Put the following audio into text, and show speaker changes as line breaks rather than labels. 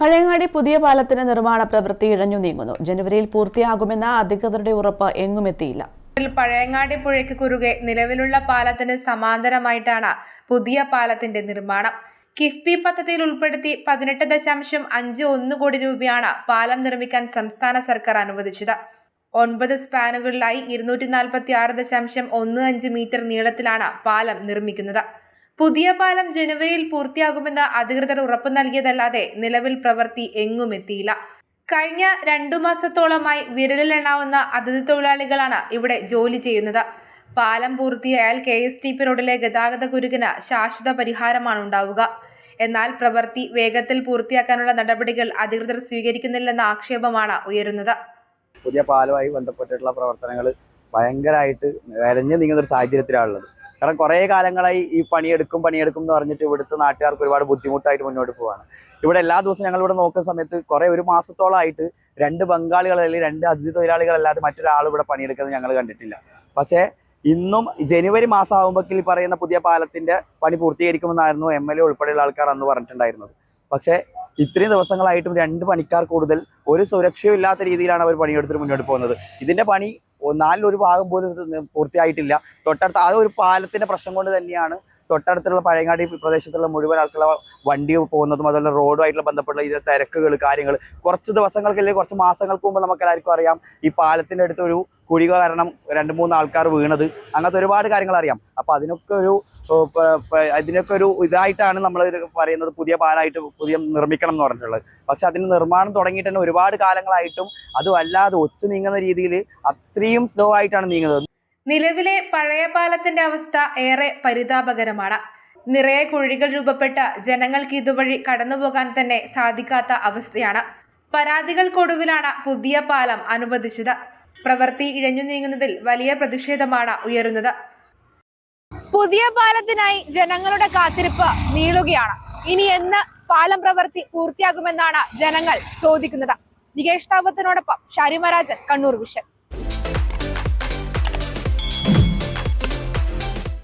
പഴയങ്ങാടി പുതിയ പാലത്തിന്റെ നിർമ്മാണ പ്രവൃത്തി ഇഴഞ്ഞു നീങ്ങുന്നു. ജനുവരിയിൽ പൂർത്തിയാകുമെന്ന അധികൃതരുടെ ഉറപ്പ് എങ്ങുമെത്തിയില്ല
പഴയങ്ങാടി പുഴയ്ക്ക് കുറുകെ നിലവിലുള്ള പാലത്തിന് സമാന്തരമായിട്ടാണ് പുതിയ പാലത്തിന്റെ നിർമ്മാണം. കിഫ്ബി പദ്ധതിയിൽ ഉൾപ്പെടുത്തി പതിനെട്ട് ദശാംശം അഞ്ച് ഒന്ന് കോടി രൂപയാണ് പാലം നിർമ്മിക്കാൻ സംസ്ഥാന സർക്കാർ അനുവദിച്ചത്. ഒൻപത് സ്പാനുകളിലായി ഇരുന്നൂറ്റി നാൽപ്പത്തി ആറ് ദശാംശം ഒന്ന് അഞ്ച് മീറ്റർ നീളത്തിലാണ് പാലം നിർമ്മിക്കുന്നത്. പുതിയ പാലം ജനുവരിയിൽ പൂർത്തിയാകുമെന്ന് അധികൃതർ ഉറപ്പു നൽകിയതല്ലാതെ നിലവിൽ പ്രവൃത്തി എങ്ങുമെത്തിയില്ല കഴിഞ്ഞ രണ്ടു മാസത്തോളമായി വിരലിലെണ്ണാവുന്ന അതിഥി തൊഴിലാളികളാണ് ഇവിടെ ജോലി ചെയ്യുന്നത്. പാലം പൂർത്തിയായാൽ കെ എസ് ടി പി റോഡിലെ ഗതാഗത കുരുക്കിന് ശാശ്വത പരിഹാരമാണ് ഉണ്ടാവുക. എന്നാൽ പ്രവൃത്തി വേഗത്തിൽ പൂർത്തിയാക്കാനുള്ള നടപടികൾ അധികൃതർ സ്വീകരിക്കുന്നില്ലെന്ന ആക്ഷേപമാണ് ഉയരുന്നത്.
പുതിയ പാലമായി ബന്ധപ്പെട്ടിട്ടുള്ള പ്രവർത്തനങ്ങൾ ഭയങ്കരമായിട്ട് വരഞ്ഞു നീങ്ങുന്ന ഒരു സാഹചര്യത്തിലാണുള്ളത്. കാരണം കുറേ കാലങ്ങളായി ഈ പണിയെടുക്കും പണിയെടുക്കും എന്ന് പറഞ്ഞിട്ട് ഇവിടുത്തെ നാട്ടുകാർക്ക് ഒരുപാട് ബുദ്ധിമുട്ടായിട്ട് മുന്നോട്ട് പോവാണ്. ഇവിടെ എല്ലാ ദിവസവും ഞങ്ങൾ ഇവിടെ നോക്കുന്ന സമയത്ത് കുറേ ഒരു മാസത്തോളമായിട്ട് രണ്ട് ബംഗാളികൾ അല്ലെങ്കിൽ രണ്ട് അതിഥി തൊഴിലാളികളല്ലാതെ മറ്റൊരാൾ ഇവിടെ പണിയെടുക്കുന്നത് ഞങ്ങൾ കണ്ടിട്ടില്ല. പക്ഷേ ഇന്നും ജനുവരി മാസം ഈ പറയുന്ന പുതിയ പാലത്തിന്റെ പണി പൂർത്തീകരിക്കുമെന്നായിരുന്നു എം എൽ എ ഉൾപ്പെടെയുള്ള ആൾക്കാർ അന്ന് പറഞ്ഞിട്ടുണ്ടായിരുന്നത്. പക്ഷേ ഇത്രയും ദിവസങ്ങളായിട്ടും രണ്ട് പണിക്കാർ കൂടുതൽ ഒരു സുരക്ഷയും ഇല്ലാത്ത രീതിയിലാണ് അവർ പണിയെടുത്തിട്ട് മുന്നോട്ട് പോകുന്നത്. ഇതിന്റെ പണി നാലിലൊരു ഭാഗം പോലും പൂർത്തിയായിട്ടില്ല. തൊട്ടടുത്ത ആ ഒരു പാലത്തിന്റെ പ്രശ്നം കൊണ്ട് തന്നെയാണ് തൊട്ടടുത്തുള്ള പഴയങ്ങാടി പ്രദേശത്തുള്ള മുഴുവൻ ആൾക്കുള്ള വണ്ടി പോകുന്നതും അതുപോലെ റോഡുമായിട്ടുള്ള ബന്ധപ്പെട്ട ഇത് തിരക്കുകൾ കാര്യങ്ങൾ കുറച്ച് ദിവസങ്ങൾക്ക് അല്ലെങ്കിൽ കുറച്ച് മാസങ്ങൾക്ക് മുമ്പ് നമുക്ക് എല്ലാവർക്കും അറിയാം ഈ പാലത്തിന്റെ അടുത്ത് ഒരു കുഴിക കാരണം രണ്ട് മൂന്ന് ആൾക്കാർ വീണത്. അങ്ങനത്തെ ഒരുപാട് കാര്യങ്ങൾ അറിയാം. അപ്പൊ അതിനൊക്കെ ഒരു അതിനൊക്കെ ഒരു ഇതായിട്ടാണ് നമ്മൾ പറയുന്നത് പുതിയ പാലായിട്ട് പുതിയ നിർമ്മിക്കണം എന്ന് പറഞ്ഞിട്ടുള്ളത്. പക്ഷെ അതിന് നിർമ്മാണം തുടങ്ങിയിട്ട് തന്നെ ഒരുപാട് കാലങ്ങളായിട്ടും അത് വല്ലാതെ ഒച്ചു നീങ്ങുന്ന രീതിയിൽ അത്രയും സ്ലോ ആയിട്ടാണ് നീങ്ങുന്നത്.
നിലവിലെ പഴയ പാലത്തിന്റെ അവസ്ഥ ഏറെ പരിതാപകരമാണ്. നിറയെ കുഴികൾ രൂപപ്പെട്ട ജനങ്ങൾക്ക് ഇതുവഴി കടന്നുപോകാൻ തന്നെ സാധിക്കാത്ത അവസ്ഥയാണ്. പരാതികൾക്കൊടുവിലാണ് പുതിയ പാലം അനുവദിച്ചത്. പ്രവൃത്തി ഇഴഞ്ഞു നീങ്ങുന്നതിൽ വലിയ പ്രതിഷേധമാണ് ഉയരുന്നത്.
പുതിയ പാലത്തിനായി ജനങ്ങളുടെ കാത്തിരിപ്പ് നീളുകയാണ്. ഇനി എന്ന് പാലം പ്രവൃത്തി പൂർത്തിയാകുമെന്നാണ് ജനങ്ങൾ ചോദിക്കുന്നത്. നികേഷ് താപത്തിനോടൊപ്പം ഷാരിമരാജൻ കണ്ണൂർ വിഷൻ.